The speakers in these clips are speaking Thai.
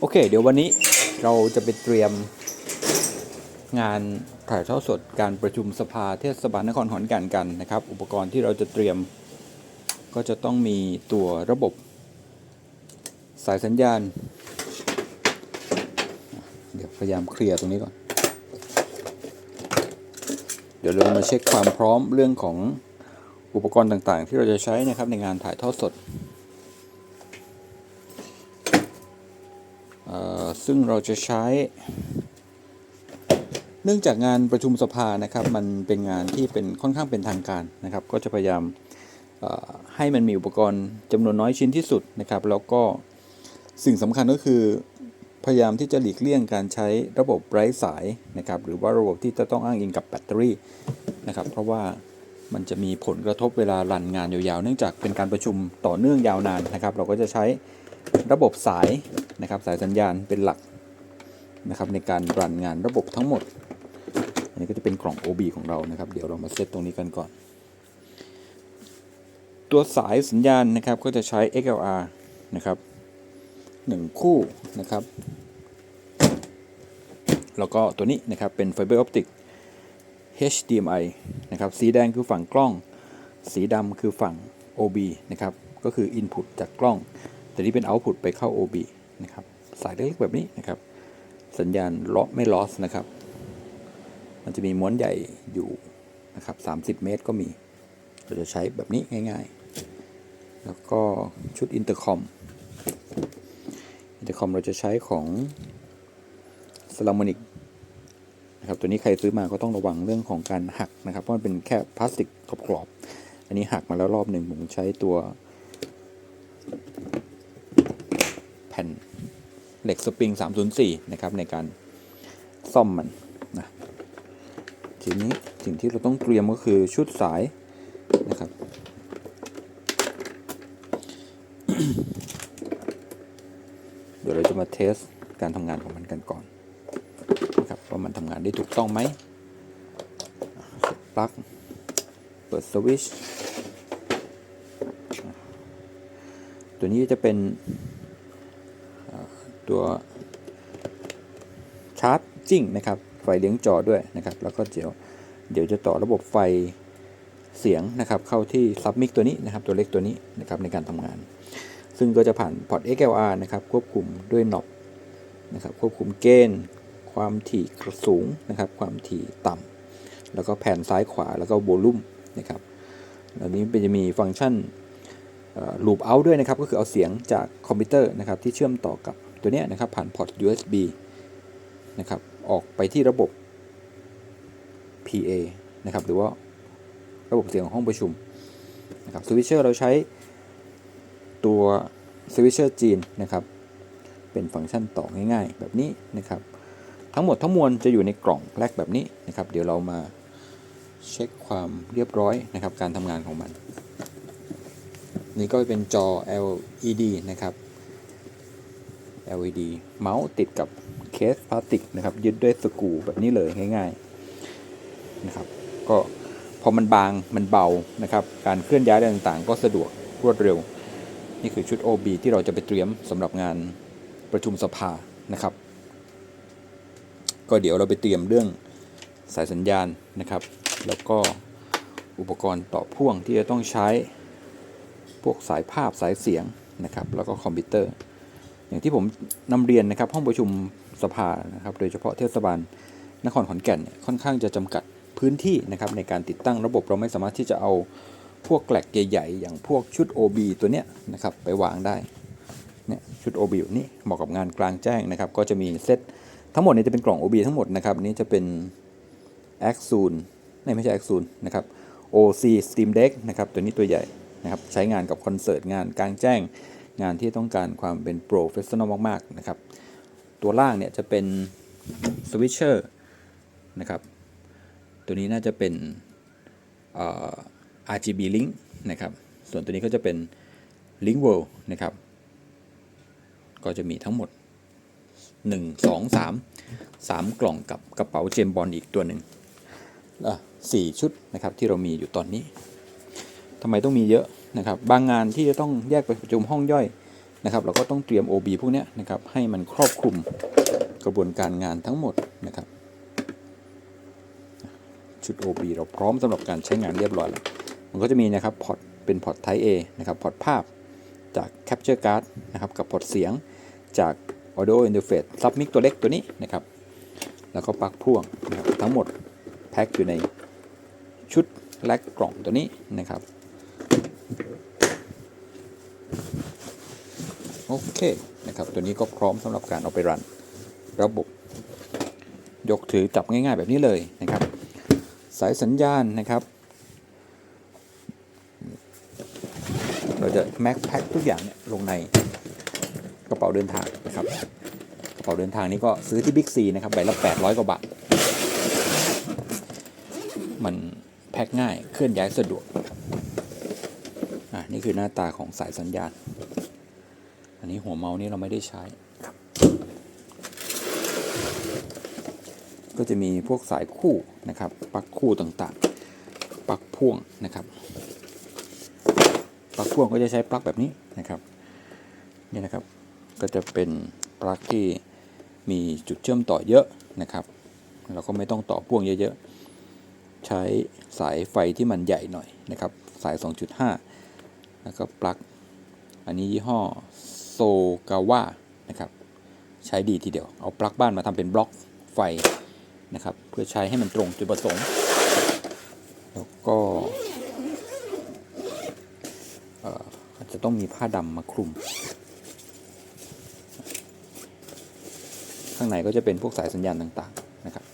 โอเค เดี๋ยววันนี้เราจะไปเตรียมงานถ่ายทอดสดการประชุมสภาเทศบาลนครขอนแก่นกันนะครับ อุปกรณ์ที่เราจะเตรียมก็จะต้องมีตัวระบบสายสัญญาณ เดี๋ยวพยายามเคลียร์ตรงนี้ก่อน เดี๋ยวเรามาเช็คความพร้อมเรื่องของอุปกรณ์ต่างๆ ที่เราจะใช้นะครับในงานถ่ายทอดสด เอ่อ ซึ่งเราจะใช้ เนื่องจากงานประชุมสภานะครับ มันเป็นงานที่เป็นค่อนข้างเป็นทางการนะครับ ก็จะพยายามให้มันมีอุปกรณ์จำนวนน้อยชิ้นที่สุดนะครับ แล้วก็สิ่งสำคัญก็คือพยายามที่จะหลีกเลี่ยงการใช้ระบบไร้สายนะครับ หรือว่าระบบที่จะต้องอ้างอิงกับแบตเตอรี่นะครับ เพราะว่ามันจะมีผลกระทบเวลารันงานยาวๆ เนื่องจากเป็นการประชุมต่อเนื่องยาวนานนะครับ เราก็จะใช้ระบบสาย นะครับสายสัญญาณเป็นหลักนะครับในการรันงานระบบทั้งหมด อันนี้ก็จะเป็นกล่อง OB ของเรานะครับ เดี๋ยวเรามาเซตตรงนี้กันก่อน ตัวสายสัญญาณนะครับก็จะใช้ XLR นะครับหนึ่งคู่นะครับ แล้วก็ตัวนี้นะครับเป็นไฟเบอร์ออปติก HDMI นะครับ สีแดงคือฝั่งกล้อง สีดำคือฝั่ง OB นะครับ ก็คือ Input จากกล้อง แต่ที่เป็น Output ไปเข้า OB นะครับสายเล็กๆแบบนี้นะครับ สัญญาณเลาะไม่ลอสนะครับ มันจะมีม้วนใหญ่อยู่นะครับ 30 เมตรก็มี เราจะใช้แบบนี้ง่าย ๆ แล้วก็ชุดอินเตอร์คอมอินเตอร์คอมเราจะใช้ของ s ลาม o นิกนะครับตัวนี้ใครซื้อมาก็ต้องระวังเรื่องของการหักนะครับ เพราะมันเป็นแค่พลาสติกกรอบๆอันนี้หักมาแล้วรอบหนึ่งผมใช้ตัว แผ่น เหล็กสปริง 304 นะครับในการซ่อมมันนะทีนี้สิ่งที่เราต้องเตรียมก็คือชุดสายนะครับเดี๋ยวเราจะมาเทสการทำงานของมันกันก่อนนะครับว่ามันทำงานได้ถูกต้องไหมปลั๊กเปิดสวิตช์ตัวนี้จะเป็น ตัวชาร์จจิ้งนะครับ ไฟเลี้ยงจอด้วยนะครับ แล้วก็เดี๋ยวเดี๋ยวจะต่อระบบไฟเสียงนะครับเข้าที่ซับมิกตัวนี้นะครับ ตัวเล็กตัวนี้นะครับในการทำงาน ซึ่งก็จะผ่านพอร์ต XLR นะครับ ควบคุมด้วยน็อบนะครับ ควบคุมเกณฑ์ความถี่สูงนะครับ ความถี่ต่ำแล้วก็แผ่นซ้ายขวาแล้วก็โวลูมนะครับแล้วนี้เป็นจะมีฟังก์ชันลูปเอาด้วยนะครับ ก็คือเอาเสียงจากคอมพิวเตอร์นะครับที่เชื่อมต่อกับ ตัวนี้นะครับผ่านพอร์ต USB นะครับออกไปที่ระบบ PA นะครับหรือว่าระบบเสียงของห้องประชุมนะครับสวิตเชอร์เราใช้ตัวสวิตเชอร์จีนนะครับเป็นฟังก์ชันต่อง่ายๆ แบบนี้นะครับทั้งหมดทั้งมวลจะอยู่ในกล่องแรกแบบนี้นะครับ เดี๋ยวเรามาเช็คความเรียบร้อยนะครับการทำงานของมัน นี่ก็เป็นจอ LED นะครับ LED เมาส์ติดกับเคสพลาสติกนะครับ ยึดด้วยสกรูแบบนี้เลยง่ายๆนะครับ ก็พอมันบางมันเบานะครับ การเคลื่อนย้ายอะไรต่างๆ ก็สะดวกรวดเร็ว นี่คือชุด OB ที่เราจะไปเตรียมสำหรับงานประชุมสภานะครับ ก็เดี๋ยวเราไปเตรียมเรื่องสายสัญญาณนะครับ แล้วก็อุปกรณ์ต่อพ่วงที่จะต้องใช้พวกสายภาพสายเสียงนะครับ แล้วก็คอมพิวเตอร์ อย่างที่ผมนำเรียนนะครับห้องประชุมสภานะครับโดยเฉพาะเทศบาลนครขอนแก่นค่อนข้างจะจำกัดพื้นที่นะครับในการติดตั้งระบบเราไม่สามารถที่จะเอาพวกแกลกใหญ่ๆอย่างพวกชุด OB ตัวเนี้ยนะครับไปวางได้เนี่ยชุด OB อยู่นี่เหมาะกับงานกลางแจ้งนะครับ ก็จะมีเซตทั้งหมดนี้จะเป็นกล่อง OB ทั้งหมดนะครับนี้จะเป็น a x o o n ไม่ไม่ใช่ a x o o n นะครับ OC Steam Deck นะครับตัวนี้ตัวใหญ่นะครับใช้งานกับคอนเสิร์ตงานกลางแจ้ง งานที่ต้องการความเป็นโปรเฟชชั่นอลมากๆนะครับ ตัวล่างเนี่ยจะเป็นสวิตเชอร์นะครับ ตัวนี้น่าจะเป็น RGB Link นะครับ ส่วนตัวนี้ก็จะเป็น Link World นะครับ ก็จะมีทั้งหมด 1 2 3 3 กล่องกับกระเป๋าเจมบอลอีกตัวหนึ่งอะสี่ชุดนะครับที่เรามีอยู่ตอนนี้ทำไมต้องมีเยอะ นะครับบางงานที่จะต้องแยกไปประชุมห้องย่อยนะครับ เราก็ต้องเตรียม OB พวกนี้นะครับให้มันครอบคลุมกระบวนการงานทั้งหมดนะครับชุด OB เราพร้อมสำหรับการใช้งานเรียบร้อยแล้วมันก็จะมีนะครับพอร์ตเป็นพอร์ต Type A นะครับพอร์ตภาพจาก Capture Card นะครับกับพอร์ตเสียงจาก Audio Interface Submic ตัวเล็กตัวนี้นะครับ แล้วก็ปลั๊กพ่วงนะครับทั้งหมดแพ็คอยู่ในชุดแลกกล่องตัวนี้นะครับ โอเคนะครับตัวนี้ก็พร้อมสำหรับการเอาไปรัน ระบบ ยกถือจับง่าย ๆ แบบนี้เลยนะครับ สายสัญญาณนะครับ เราจะแม็กแพ็คทุกอย่างเนี่ยลงในกระเป๋าเดินทางนะครับกระเป๋าเดินทางนี้ก็ซื้อที่บิ๊กซีนะครับใบละ800กว่าบาทมันแพ็คง่ายเคลื่อนย้ายสะดวกอะนี่คือหน้าตาของสายสัญญาณ นนี้หัวเมาส์นี่เราไม่ได้ใช้ก็จะมีพวกสายคู่นะครับปลั๊กคู่ต่างๆปลั๊กพ่วงนะครับปลั๊กพ่วงก็จะใช้ปลั๊กแบบนี้นะครับนี่นะครับก็จะเป็นปลั๊กที่มีจุดเชื่อมต่อเยอะนะครับ เราก็ไม่ต้องต่อพ่วงเยอะๆ ใช้สายไฟที่มันใหญ่หน่อยนะครับ สาย 2.5 แล้วก็ปลั๊กอันนี้ยี่ห้อ โซกาวะนะครับใช้ดีทีเดียว เอาปลั๊กบ้านมาทำเป็นบล็อกไฟนะครับ เพื่อใช้ให้มันตรงจุดประสงค์ แล้วก็อาจจะต้องมีผ้าดำมาคลุม ข้างในก็จะเป็นพวกสายสัญญาณต่างๆนะครับ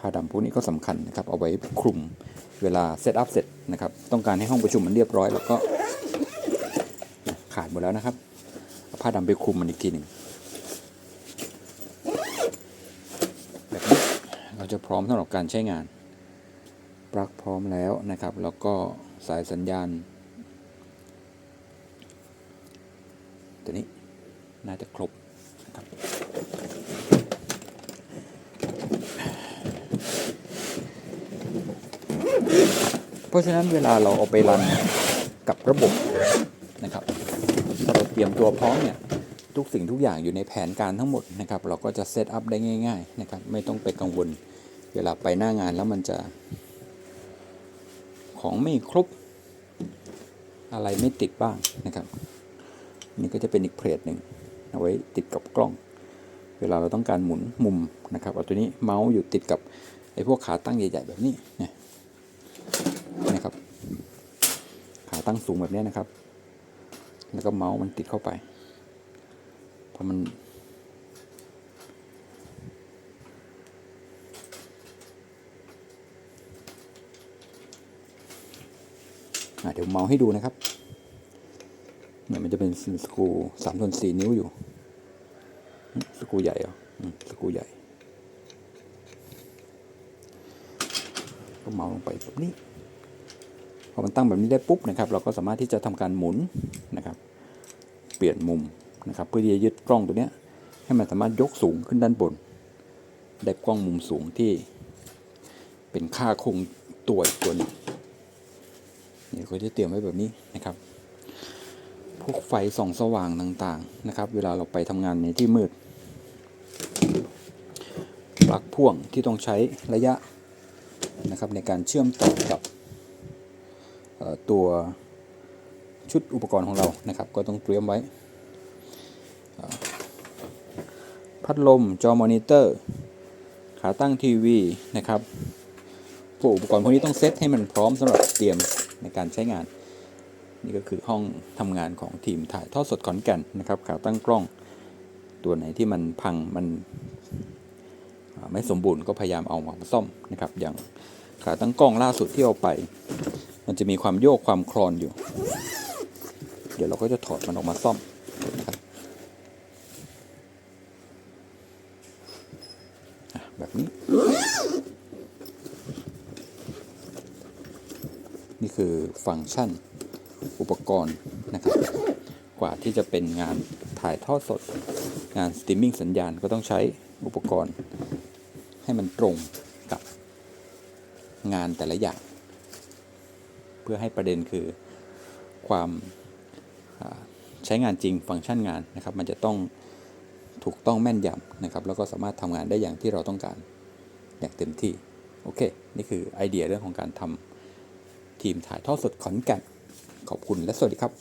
ผ้าดำพวกนี้ก็สำคัญนะครับ เอาไว้คลุมเวลาเซตอัพเสร็จนะครับ ต้องการให้ห้องประชุมมันเรียบร้อยแล้วก็ขาดหมดแล้วนะครับเอาผ้าดำไปคลุมมันอีกทีหนึ่งแบบนี้เราจะพร้อมสำหรับการใช้งาน ปลั๊กพร้อมแล้วนะครับ แล้วก็สายสัญญาณ ตัวนี้น่าจะครบ เพราะฉะนั้นเวลาเราเอาไปรันกับระบบนะครับถ้าเราเตรียมตัวพร้อมเนี่ยทุกสิ่งทุกอย่างอยู่ในแผนการทั้งหมดนะครับ เราก็จะเซตอัพได้ง่ายๆนะครับ ไม่ต้องไปกังวล เวลาไปหน้างานแล้วมันจะ ของไม่ครบอะไรไม่ติดบ้างนะครับ นี่ก็จะเป็นอีกเพจหนึ่งเอาไว้ติดกับกล้อง เวลาเราต้องการหมุนมุมนะครับเอาตัวนี้เมาส์อยู่ติดกับไอ้พวกขาตั้งใหญ่ ๆ แบบนี้เนี่ย นะครับขา ตั้งสูงแบบนี้นะครับ แล้วก็เมาส์มันติดเข้าไปพอมันเดี๋ยวเมาส์ให้ดูนะครับเนี่ยมันจะเป็นสกรูสามส่วนสี่นิ้วอยู่ สกรูใหญ่เหรอสกรูใหญ่ ก็เมาส์ลงไปแบบนี้ อมันตั้งแบบนี้ได้ปุ๊บนะครับเราก็สามารถที่จะทำการหมุนนะครับ เปลี่ยนมุมนะครับ เพื่อที่จะยึดกล้องตัวเนี้ยให้มันสามารถยกสูงขึ้นด้านบน ได้กล้องมุมสูงที่ เป็นค่าคงตัวอีกตัวหนึงนี่ก็จะเตรียมไว้แบบนี้นะครับ พวกไฟส่องสว่างต่างๆนะครับ เวลาเราไปทำงานในที่มืดปลั๊กพ่วงที่ต้องใช้ระยะนะครับในการเชื่อมต่อกับ ตัวชุดอุปกรณ์ของเรานะครับ ก็ต้องเตรียมไว้ พัดลมจอมอนิเตอร์ ขาตั้งทีวีนะครับพวกอุปกรณ์พวกนี้ต้องเซตให้มันพร้อมสำหรับเตรียมในการใช้งาน นี่ก็คือห้องทำงานของทีมถ่ายทอดสดขอนแก่นนะครับขาตั้งกล้องตัวไหนที่มันพังมันไม่สมบูรณ์ก็พยายามเอามาซ่อมนะครับ อย่างขาตั้งกล้องล่าสุดที่เอาไป มันจะมีความโยกความคลอนอยู่ เดี๋ยวเราก็จะถอดมันออกมาซ่อมนะครับแบบนี้ นี่คือฟังก์ชันอุปกรณ์นะครับ กว่าที่จะเป็นงานถ่ายทอดสด งานสตรีมมิ่งสัญญาณก็ต้องใช้อุปกรณ์ ให้มันตรงกับงานแต่ละอย่าง พื่อให้ประเด็นคือความใช้งานจริงฟังก์ชันงานนะครับ มันจะต้องถูกต้องแม่นยำนะครับ แล้วก็สามารถทำงานได้อย่างที่เราต้องการอย่างเต็มที่ โอเค นี่คือไอเดียเรื่องของการทำทีมถ่ายทอดสดขอนแก่นขอบคุณและสวัสดีครับ